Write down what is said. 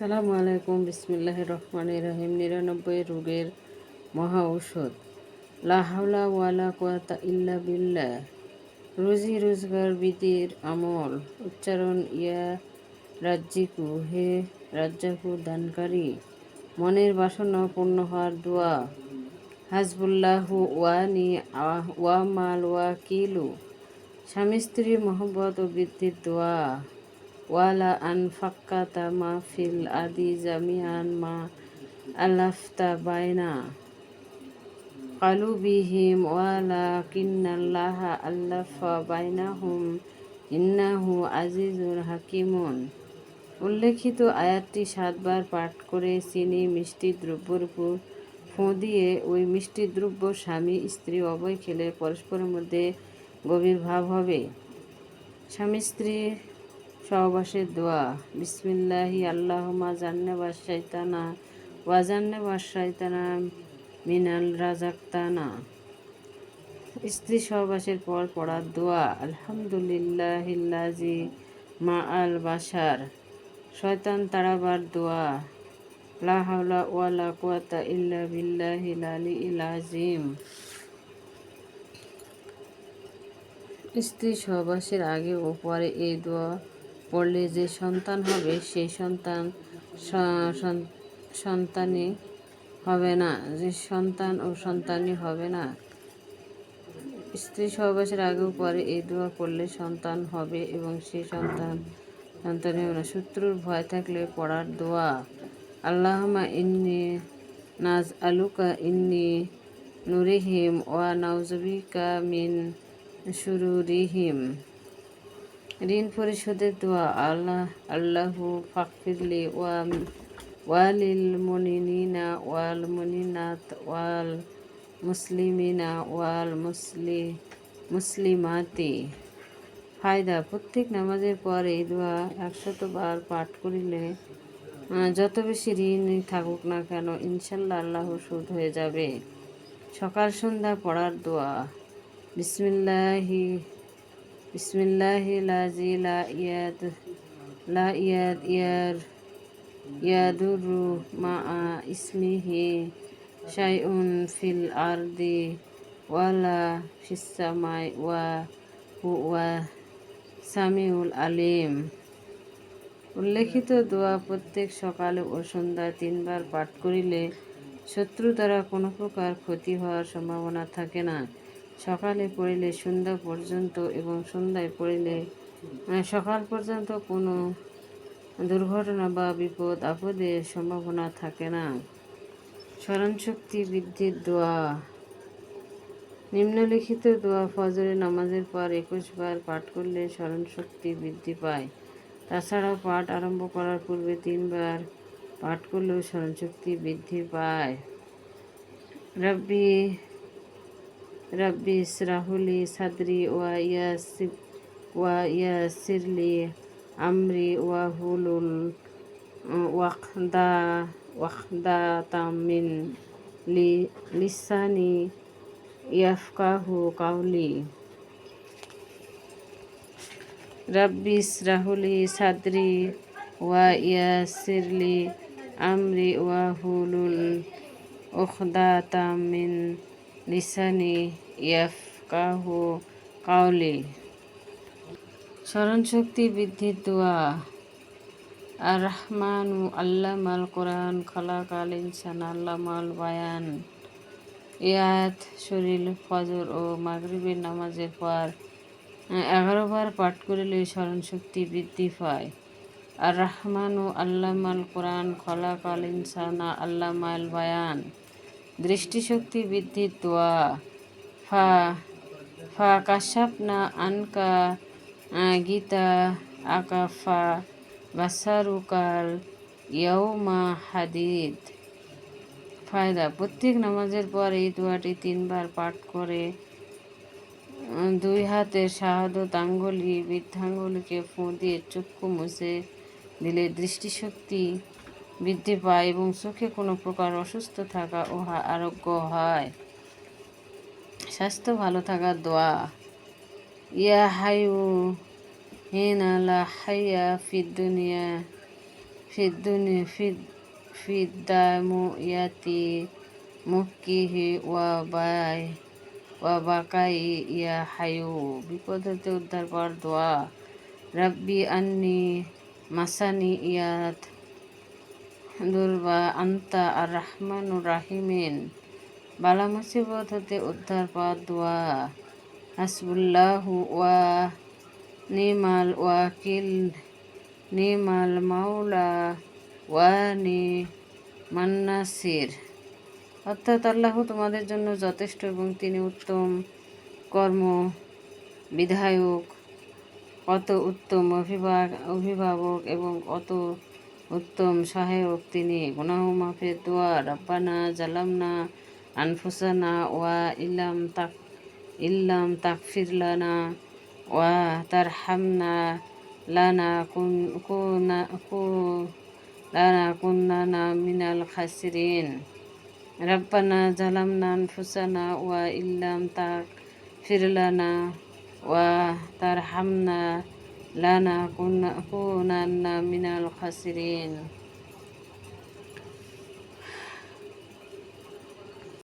সালামু আলাইকুম বিসমিল্লাহ রহমান রহিম। নিরানব্বই রোগের মহা ঔষধ। লাহাওলা ওয়ালা কোয়াতা ইল্লা বিল্লা রুজি রোজগার বিধির আমল। উচ্চারণ, ইয়া রাজ্জিকু, হে রাজ্জাকু দানকারী। মনের বাসনা পূর্ণ হওয়ার দোয়া। হাজবুল্লাহু ওয়ানি ওয়া মাল ওয়া কিলু স্বামী স্ত্রী মোহব্বত ও বৃদ্ধির দোয়া। ওয়ালা আন ফাক্কাতা মা ফিল আদি জামিয়ান মা আলাফতা বাইনা কালুবিহিম ওয়ালা কিন্নাল্লাহা আল্লাফা বাইনাহুম ইন্নাহু আজিজুল হাকিমুন উল্লেখিত আয়াতটি সাতবার পাঠ করে চিনি, মিষ্টি দ্রব্যের উপর ফোঁ দিয়ে ওই মিষ্টি দ্রব্য স্বামী, স্ত্রী, উভয় খেলে পরস্পরের মধ্যে গভীর ভাব হবে। স্বামী, স্ত্রী সহবাসের দোয়া। বিসমিল্লাহি আল্লাহমা জান্নে বাসাইতানা ওয়াজান্নে বাসাইতানা মিনাল রাজাক্তানা স্ত্রী সহবাসের পর পড়ার দোয়া, আলহামদুলিল্লাহিল্লাজি মা আল বাসার শয়তান তারাবার দোয়া, লা হাওলা ওয়ালা কুয়াতা ইল্লা বিল্লাহিল আলিয়্যিল আযীম। স্ত্রী সহবাসের আগে ও পরে এই দোয়া পড়লে যে সন্তান হবে সেই সন্তান স- সন্তানই হবে না। যে সন্তান ও সন্তানই হবে না। স্ত্রী সহবাসের আগে পরে এই দোয়া করলে সন্তান হবে এবং সেই সন্তান সন্তানই হবে না। শত্রুর ভয় থাকলে পড়ার দোয়া। আল্লাহমা ইন্নি নাজ আলুকা ইন্নি নুরিহিম ওয়া নাউজবিকা মিন শুরুরিহিম। ঋণ পরিশোধের দোয়া, আল্লাহ, আল্লাহু ফাকফিরলি ওয়া ওয়ালিল মুনিনিনা ওয়াল মুনিনাত ওয়াল মুসলিমিনা ওয়াল মুসলি, মুসলিমাতি। ফায়দা, প্রত্যেক নামাজের পর এই দোয়া একশত বার পাঠ করিলে যত বেশি ঋণ থাকুক না কেন ইনশাল্লাহ আল্লাহ সুদ হয়ে যাবে। সকাল সন্ধ্যা পড়ার দোয়া, বিসমিল্লাহি বিসমিল্লাহি লাজি লা ইয়াদ লা ইয়াদ ইয়ার ইয়াদুরু মা ইসমিহি শাইউন ফিল আরদি ওয়ালা ফিস সামাই ওয়া হুয়া সামিউল আলিম উল্লেখিত দোয়া প্রত্যেক সকালে ও সন্ধ্যায় তিনবার পাঠ করিলে শত্রু দ্বারা কোনো প্রকার ক্ষতি হওয়ার সম্ভাবনা থাকে না। সকালে পড়িলে সন্ধ্যা পর্যন্ত এবং সন্ধ্যায় পড়িলে সকাল পর্যন্ত কোনো দুর্ঘটনা বা বিপদ, আপদের সম্ভাবনা থাকে না। স্মরণশক্তি বৃদ্ধির দোয়া। নিম্নলিখিত দোয়া ফজরে নামাজের পর একুশ বার পাঠ করলে স্মরণশক্তি বৃদ্ধি পায়। তাছাড়াও পাঠ আরম্ভ করার পূর্বে তিনবার পাঠ করলেও স্মরণশক্তি বৃদ্ধি পায়। রব্বি রব্বি ইসরাহুলি সাদরি ওয়া ইয়াসির ওয়া ইয়াসিরলি আমরি ওয়া হুলুল ওয়াখদা ওয়াখদা তামিন লি লিসানি ইয়াফকাহু কাউলি রব্বি ইসরাহুলি সাদরি ওয়া ইয়াসিরলি আমরি ওয়া হুলুল উখদাতা মিন কাহু, কাউলি। স্মরণশক্তি বৃদ্ধির দোয়া। আর রহমানু আল্লামাল কোরআন, খালাক আল ইনসান, আল্লামাল বায়ান। ইয়াত শরীর ফজর ও মাগরিবের নামাজের পর এগারো বার পাঠ করিলে স্মরণশক্তি বৃদ্ধি পায়। আর রহমানু আল্লামাল কোরআন, খলাক আল ইনসানা, আল্লামাল বায়ান। দৃষ্টিশক্তি বৃদ্ধির দোয়া ফা ফা কাশাপনা আনকা গীতা আকাফা বাসারুকাল ইয়ৌমা হাদিদ। ফায়দা, প্রত্যেক নামাজের পর এই দোয়াটি তিনবার পাঠ করে দুই হাতের শাহাদত আঙ্গুলি, বৃদ্ধাঙ্গুলিকে ফোঁ দিয়ে চক্ষু মুছে দিলে দৃষ্টিশক্তি বৃদ্ধি পায় এবং চোখে কোনো প্রকার অসুস্থ থাকা ও হা- আরোগ্য হয়। স্বাস্থ্য ভালো থাকার দোয়া। ইয়া হাইউ হিনা লা হাইয়া ফি দুনিয়া ফিদ্দুনি ফিদ ফিদ্দামুয়াতি মুক্কিহি ওয়া বাই, ওয়া বাকাই ইয়া হায়ু বিপদ হতে উদ্ধার পাওয়ার দোয়া। রাব্বি আন্নি মাসানি ইয়াত। দুর্বা আন্তা আর রহমানুর রাহিমিন। বালা মুসিবত হতে উদ্ধার পাওয়ার দোয়া। হাসবুল্লাহু ওয়া নিমাল ওয়াকিল, নিমাল মাওলা ওয়া নি মান্নাসির। অর্থাৎ আল্লাহ তোমাদের জন্য যথেষ্ট এবং তিনি উত্তম কর্ম বিধায়ক কত উত্তম অভিভাবক অভিভাবক এবং কত উত্তম সহায়ক তিনি গুনাহ মাফের দোয়া, রব্বানা জালামনা, আনফুসানা ওয়া ইল্লাম তাক, ইল্লাম তাকফির লানা, ওয়া তারহামনা লানা কুন, কুনা, কু, লানা কুন্নানা মিনাল খাসিরিন। রব্বানা জালামনা আনফুসানা ওয়া ইল্লাম তাকফির লানা, ওয়া তারহামনা লানা কুন্না কুনান্না মিনাল খাসিরিন